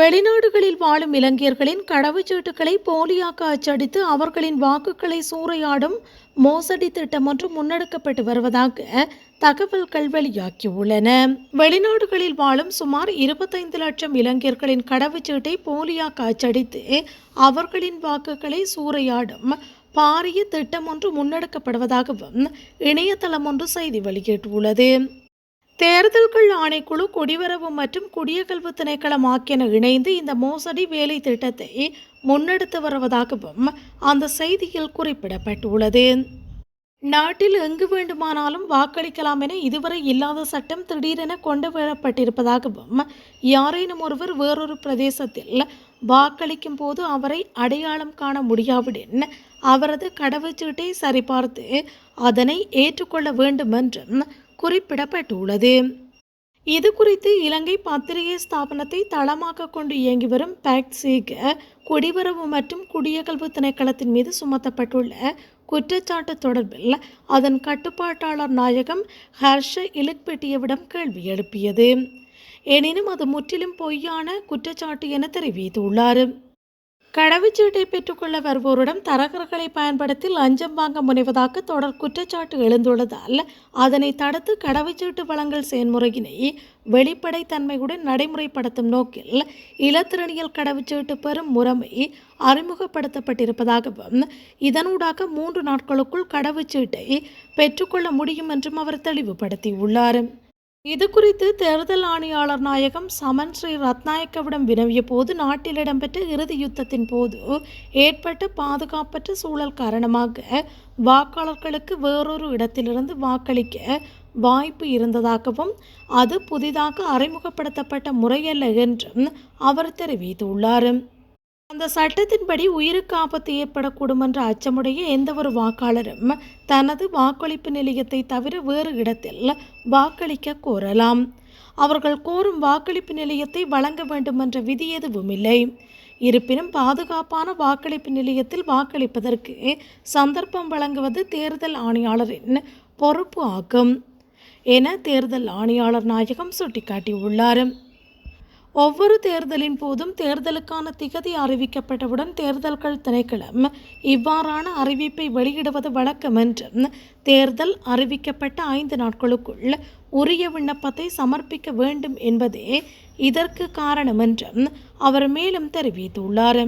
வெளிநாடுகளில் வாழும் இலங்கையர்களின் கடவுச்சீட்டுகளை போலியாக்க அச்சடித்து அவர்களின் வாக்குகளை சூறையாடும் மோசடி திட்டம் ஒன்று முன்னெடுக்கப்பட்டு வருவதாக தகவல்கள் வெளியாகியுள்ளன. வெளிநாடுகளில் வாழும் சுமார் இருபத்தைந்து லட்சம் இலங்கையர்களின் கடவுச்சீட்டை போலியாக்க அச்சடித்து அவர்களின் வாக்குகளை சூறையாடும் பாரிய திட்டம் ஒன்று முன்னெடுக்கப்படுவதாகவும் இணையதளம் ஒன்று செய்தி வெளியிட்டுள்ளது. தேர்தல்கள் ஆணைக்குழு குடிவரவு மற்றும் குடியகல்வு திணைக்களம் ஆகியன இணைந்து இந்த மோசடி வேலை திட்டத்தை முன்னெடுத்து வருவதாகவும் அந்த செய்தியில் குறிப்பிடப்பட்டுள்ளது. நாட்டில் எங்கு வேண்டுமானாலும் வாக்களிக்கலாம் என இதுவரை இல்லாத சட்டம் திடீரென கொண்டு வரப்பட்டிருப்பதாகவும் யாரேனும் ஒருவர் வேறொரு பிரதேசத்தில் வாக்களிக்கும் போது அவரை அடையாளம் காண முடியாவிடன் அவரது கடவுச்சீட்டை சரிபார்த்து அதனை ஏற்றுக்கொள்ள வேண்டும் என்றும் குறிப்பிடப்பட்டுள்ளது. இது குறித்து இலங்கை பத்திரிகை ஸ்தாபனத்தை தளமாக கொண்டு இயங்கி வரும் பேக்சீக குடிவரவு மற்றும் குடியகல்வு திணைக்களத்தின் மீது சுமத்தப்பட்டுள்ள குற்றச்சாட்டு தொடர்பில் அதன் கட்டுப்பாட்டாளர் நாயகம் ஹர்ஷ இலக்பெட்டியவிடம் கேள்வி எழுப்பியது. எனினும் அது முற்றிலும் பொய்யான குற்றச்சாட்டு என தெரிவித்துள்ளார். கடவுச்சீட்டை பெற்றுக்கொள்ள வருவோரிடம் தரகர்களை பயன்படுத்தி லஞ்சம் வாங்க முனைவதாக தொடர் குற்றச்சாட்டு எழுந்துள்ளதால் அதனை தடுத்து கடவுச்சீட்டு வழங்கல் செயல்முறையினை வெளிப்படைத்தன்மையுடன் நடைமுறைப்படுத்தும் நோக்கில் இலத்திரனியல் கடவுச்சீட்டு பெறும் முறைமை அறிமுகப்படுத்தப்பட்டிருப்பதாகவும் இதனூடாக மூன்று நாட்களுக்குள் கடவுச்சீட்டை பெற்றுக்கொள்ள முடியும் என்றும் அவர் தெளிவுபடுத்தியுள்ளார். இது குறித்து தேர்தல் ஆணையாளர் நாயகம் சமன் ஸ்ரீ ரத்நாயக்கவிடம் வினவிய போது நாட்டில் இடம்பெற்ற இறுதி யுத்தத்தின் போது ஏற்பட்ட பாதுகாப்பற்ற சூழல் காரணமாக வாக்காளர்களுக்கு வேறொரு இடத்திலிருந்து வாக்களிக்க வாய்ப்பு இருந்ததாகவும் அது புதிதாக அறிமுகப்படுத்தப்பட்ட முறையல்ல என்றும் அவர் தெரிவித்துள்ளார். அந்த சட்டத்தின்படி உயிருக்கு ஆபத்து ஏற்படக்கூடும் என்ற அச்சமுடைய எந்த ஒரு வாக்காளரும் தனது வாக்களிப்பு நிலையத்தை தவிர வேறு இடத்தில் வாக்களிக்க கோரலாம். அவர்கள் கோரும் வாக்களிப்பு நிலையத்தை வழங்க வேண்டும் என்ற விதி எதுவும் இல்லை. இருப்பினும் பாதுகாப்பான வாக்களிப்பு நிலையத்தில் வாக்களிப்பதற்கு சந்தர்ப்பம் வழங்குவது தேர்தல் ஆணையாளரின் பொறுப்பு ஆகும். என தேர்தல் ஆணையாளர் நாயகம் சுட்டிக்காட்டியுள்ளார். ஒவ்வொரு தேர்தலின் போதும் தேர்தலுக்கான திகதி அறிவிக்கப்பட்டவுடன் தேர்தல்கள் திணைக்களம் இவ்வாறான அறிவிப்பை வெளியிடுவது வழக்கம் என்றும் தேர்தல் அறிவிக்கப்பட்ட ஐந்து நாட்களுக்குள் உரிய விண்ணப்பத்தை சமர்ப்பிக்க வேண்டும் என்பதே இதற்கு காரணம் என்றும் அவர் மேலும் தெரிவித்துள்ளார்.